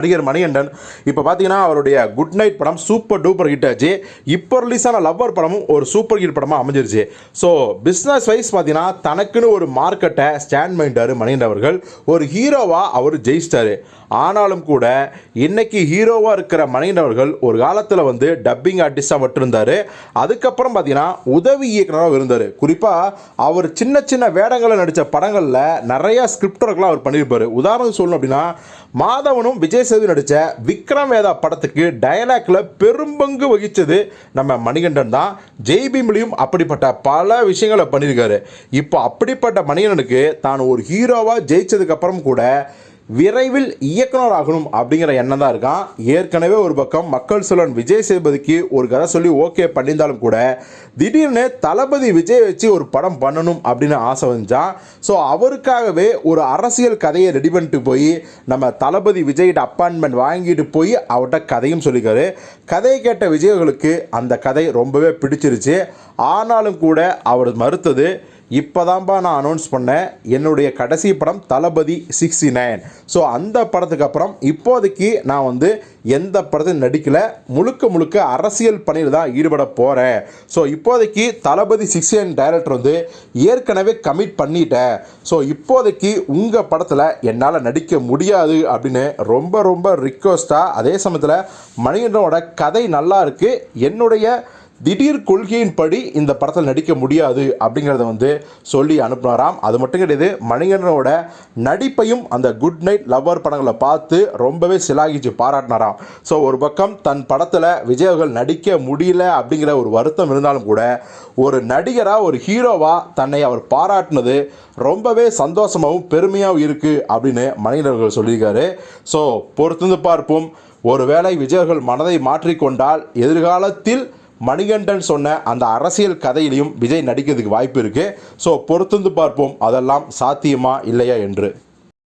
நடிகர் மணிகண்டன். இப்போ பார்த்தீங்கன்னா அவருடைய குட் நைட் படம் சூப்பர் டூப்பர் ஹிட் ஆச்சு. இப்போ ரிலீஸான லவ்வர் படமும் ஒரு சூப்பர் ஹிட் படமாக அமைஞ்சிருச்சு. ஸோ பிஸ்னஸ் வைஸ் பார்த்தீங்கன்னா தனக்குன்னு ஒரு மார்க்கெட்டை ஸ்டாண்ட் பண்ணிட்டார் மணிகண்டன் அவர்கள். ஒரு ஹீரோவாக அவர் ஜெயிச்சிட்டாரு. ஆனாலும் கூட இன்னைக்கு ஹீரோவாக இருக்கிற மணிகண்டன் அவர்கள் ஒரு காலத்தில் வந்து டப்பிங் ஆர்டிஸ்டாக விட்டுருந்தார் அதுக்கப்புறம் பார்த்தீங்கன்னா உதவி இயக்குனராக இருந்தார். குறிப்பாக அவர் சின்ன சின்ன வேடங்களை நடித்த படங்களில் நிறைய ஸ்கிரிப்ட் ஒர்க்லாம் அவர் பண்ணியிருப்பார் உதாரணம் சொல்லணும் அப்படின்னா மாதவனும் விஜய் சேது நடித்த விக்ரம் வேதா படத்துக்கு டயலாக்ல பெரும்பங்கு வகித்தது நம்ம மணிகண்டன் தான். ஜெய்பீம்லையும் அப்படிப்பட்ட பல விஷயங்களை பண்ணியிருக்காரு. இப்போ அப்படிப்பட்ட மணிகண்டனுக்கு தான் ஒரு ஹீரோவாக ஜெயிச்சதுக்கப்புறம் கூட விரைவில் இயக்குனர் ஆகணும் அப்படிங்கிற எண்ணம் தான் இருக்கான். ஏற்கனவே ஒரு பக்கம் மக்கள் செல்வன் விஜய் சேதுபதிக்கு ஒரு கதை சொல்லி ஓகே பண்ணியிருந்தாலும் கூட திடீர்னு தளபதி விஜய் வச்சு ஒரு படம் பண்ணணும் அப்படின்னு ஆசை வந்துச்சான் ஸோ அவருக்காகவே ஒரு அரசியல் கதையை ரெடி பண்ணிட்டு போய் நம்ம தளபதி விஜய்கிட்ட அப்பாயின்மெண்ட் வாங்கிட்டு போய் அவர்கிட்ட கதையும் சொல்லிக்காரு கதையை கேட்ட விஜயர்களுக்கு அந்த கதை ரொம்பவே பிடிச்சிருச்சு. ஆனாலும் கூட அவர் மறுத்தது இப்போதான்ப்பா நான் அனௌன்ஸ் பண்ணேன். என்னுடைய கடைசி படம் தளபதி சிக்ஸ்டி நைன். ஸோ அந்த படத்துக்கு அப்புறம் இப்போதைக்கு நான் வந்து எந்த படத்தையும் நடிக்கலை. முழுக்க முழுக்க அரசியல் பணியில் தான் ஈடுபட போகிறேன் ஸோ இப்போதைக்கு தளபதி சிக்ஸ்டி நைன் டைரக்டர் வந்து ஏற்கனவே கமிட் பண்ணிட்டேன். ஸோ இப்போதைக்கு உங்கள் படத்தில் என்னால் நடிக்க முடியாது அப்படின்னு ரொம்ப ரொம்ப ரிக்வஸ்ட்டாக அதே சமயத்தில் மணிகண்டனோட கதை நல்லா இருக்குது என்னுடைய திடீர் கொள்கையின்படி இந்த படத்தில் நடிக்க முடியாது அப்படிங்கிறத வந்து சொல்லி அனுப்புனாராம். அது மட்டும் கிடையாது மணிகண்டனோட நடிப்பையும் அந்த குட் நைட் லவ்வர் படங்களை பார்த்து ரொம்பவே சிலாகிச்சு பாராட்டினாராம். ஸோ ஒரு பக்கம் தன் படத்தில் விஜய் அவர்கள் நடிக்க முடியல அப்படிங்கிற ஒரு வருத்தம் இருந்தாலும் கூட ஒரு நடிகராக ஒரு ஹீரோவாக தன்னை அவர் பாராட்டினது ரொம்பவே சந்தோஷமாகவும் பெருமையாகவும் இருக்குது அப்படின்னு மணிகண்டர்கள் சொல்லியிருக்காரு. ஸோ பொறுத்திருந்து பார்ப்போம். ஒருவேளை விஜய் அவர்கள் மனதை மாற்றிக்கொண்டால் எதிர்காலத்தில் மணிகண்டன் சொன்ன அந்த அரசியல் கதையிலையும் விஜய் நடிக்கிறதுக்கு வாய்ப்பு இருக்குது ஸோ பொறுத்திருந்து பார்ப்போம் அதெல்லாம் சாத்தியமா இல்லையா என்று.